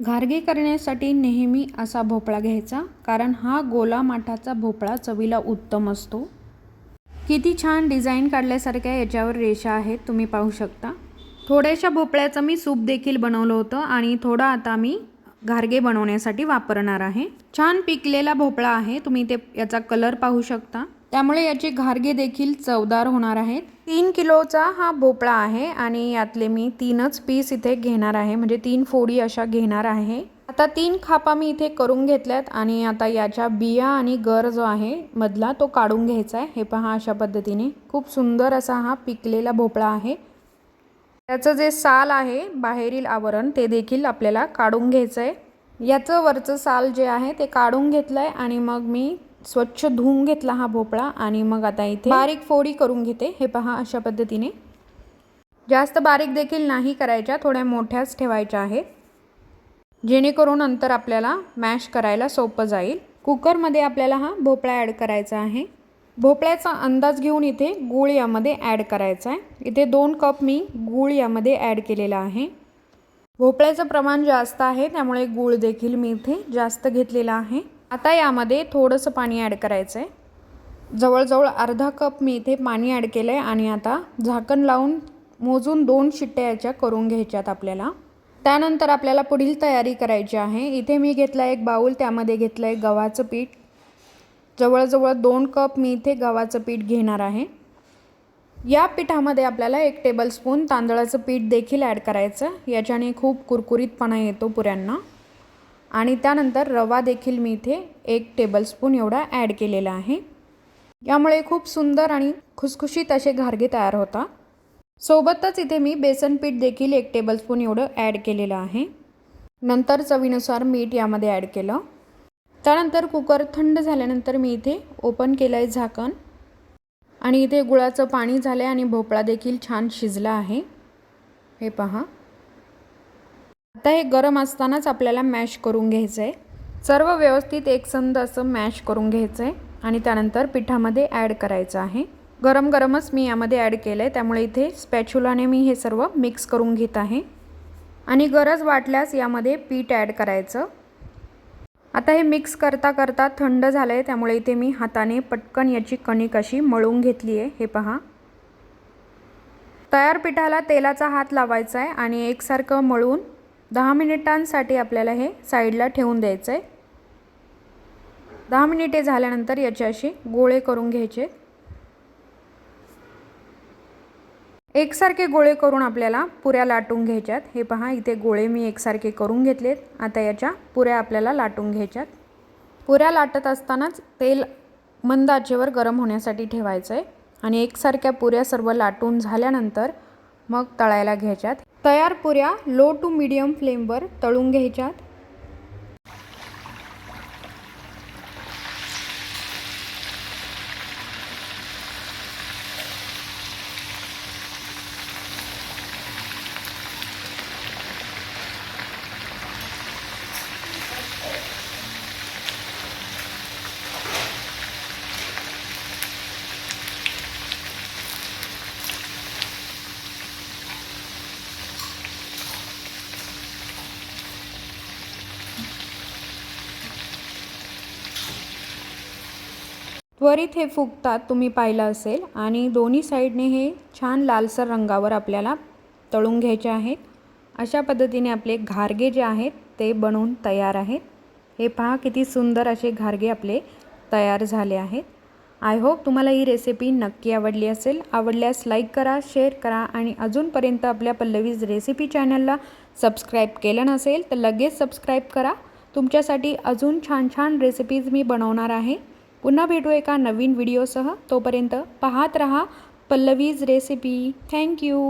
घारगे करण्यासाठी नेहमी असा भोपळा घ्यायचा कारण हा गोला माठाचा भोपळा चवीला उत्तम असतो. किती छान डिझाईन काढल्यासारख्या याच्यावर रेषा आहेत तुम्ही पाहू शकता. थोड्याशा भोपळ्याचं मी सूप देखील बनवलं होतं आणि थोडा आता मी घारगे बनवण्यासाठी वापरणार आहे. छान पिकलेला भोपळा आहे तुम्ही ते याचा कलर पाहू शकता. त्यामुळे याचे घारगे देखील चवदार होणार आहेत. तीन किलोचा हा भोपळा आहे आणि यातले मी तीनच पीस इथे घेणार आहे. म्हणजे तीन फोडी अशा घेणार आहे. आता तीन खापा मी इथे करून घेतल्यात आणि आता याच्या बिया आणि गर जो आहे मधला तो काढून घ्यायचा आहे. हे पहा अशा पद्धतीने. खूप सुंदर असा हा पिकलेला भोपळा आहे. त्याचं जे साल आहे बाहेरील आवरण ते देखील आपल्याला काढून घ्यायचं आहे याचं वरचं साल जे आहे ते काढून घेतलं आहे आणि मग मी स्वच्छ धुवून घेतला हा भोपळा आणि मग आता इथे बारीक फोडी करून घेते. हे पहा अशा पद्धतीने. जास्त बारीक देखील नाही करायच्या थोड्या मोठ्याच ठेवायच्या आहेत. जेणेकरून नंतर आपल्याला मॅश करायला सोपं जाईल. कुकरमध्ये आपल्याला हा भोपळा ॲड करायचा आहे. भोपळ्याचा अंदाज घेऊन इथे गूळ यामध्ये ॲड करायचा आहे. इथे दोन कप मी गूळ यामध्ये ॲड केलेला आहे. भोपळ्याचं प्रमाण जास्त आहे त्यामुळे गूळ देखील मी इथे जास्त घेतलेला आहे. आता यामध्ये थोडंसं पाणी ॲड करायचं आहे जवळजवळ अर्धा कप मी इथे पाणी ॲड केलं आहे आणि आता झाकण लावून मोजून दोन शिट्ट्या याच्या करून घ्यायच्यात आपल्याला. त्यानंतर आपल्याला पुढील तयारी करायची आहे. इथे मी घेतला एक बाऊल त्यामध्ये घेतलं आहे गव्हाचं पीठ. जवळजवळ दोन कप मी इथे गव्हाचं पीठ घेणार आहे. या पिठामध्ये आपल्याला एक टेबलस्पून तांदळाचं पीठ देखील ॲड करायचं. याच्याने खूप कुरकुरीतपणा येतो पुऱ्यांना. आणि त्यानंतर रवा देखील मी इथे एक टेबलस्पून एवढा ॲड केलेला आहे. यामुळे खूप सुंदर आणि खुसखुशीत असे घारगे तयार होता सोबतच इथे मी बेसन पीठ देखील एक टेबलस्पून एवढं ॲड केलेलं आहे. नंतर चवीनुसार मीठ यामध्ये ॲड केलं. त्यानंतर कुकर थंड झाल्यानंतर मी इथे ओपन केलं आहे झाकण. आणि इथे गुळाचं पाणी झालं आहे आणि भोपळा देखील छान शिजला आहे. हे पहा. आता हे गरम असतानाच आपल्याला मॅश करून घ्यायचं आहे सर्व व्यवस्थित एकसंध असं मॅश करून घ्यायचं आहे आणि त्यानंतर पिठामध्ये ॲड करायचं आहे. गरम गरमच मी यामध्ये ॲड केलं आहे त्यामुळे इथे स्पॅच्युलाने मी हे सर्व मिक्स करून घेत आहे. आणि गरज वाटल्यास यामध्ये पीठ ॲड करायचं. आता हे मिक्स करता करता थंड झालं आहे त्यामुळे इथे मी हाताने पटकन याची कणिक अशी मळून घेतली आहे. हे पहा. तयार पिठाला तेलाचा हात लावायचा आहे आणि एकसारखं मळून दहा मिनिटांसाठी आपल्याला हे साईडला ठेवून द्यायचं आहे. दहा मिनिटे झाल्यानंतर याचे असे गोळे करून घ्यायचे. एकसारखे गोळे करून आपल्याला पुऱ्या लाटून घ्यायच्यात. हे पहा इथे गोळे मी एकसारखे करून घेतलेत. आता याच्या पुऱ्या आपल्याला लाटून घ्यायच्यात. पुऱ्या लाटत असतानाच तेल मंद आचेवर गरम होण्यासाठी ठेवायचं आहे आणि एकसारख्या पुऱ्या सर्व लाटून झाल्यानंतर मग तळायला घ्यायच्यात. तयार पुऱ्या लो टू मिडियम फ्लेमवर तळून घ्यायच्यात. त्वरित हे फुगतात तुम्ही पाहिलं असेल आणि दोन्ही साईडने हे छान लालसर रंगावर आपल्याला तळून घ्यायचे आहेत. अशा पद्धतीने आपले घारगे जे आहेत ते बनवून तयार आहेत. हे पहा किती सुंदर असे घारगे आपले तयार झाले आहेत. आय होप तुम्हाला ही रेसिपी नक्की आवडली असेल. आवडल्यास लाईक करा शेअर करा आणि अजूनपर्यंत आपल्या पल्लवीज रेसिपी चॅनलला सबस्क्राईब केलं नसेल तर लगेच सबस्क्राईब करा. तुमच्यासाठी अजून छान छान रेसिपीज मी बनवणार आहे. पुन्हा भेटू एका नवीन व्हिडिओसह. तोपर्यंत पाहत रहा पल्लवीज रेसिपी. थँक्यू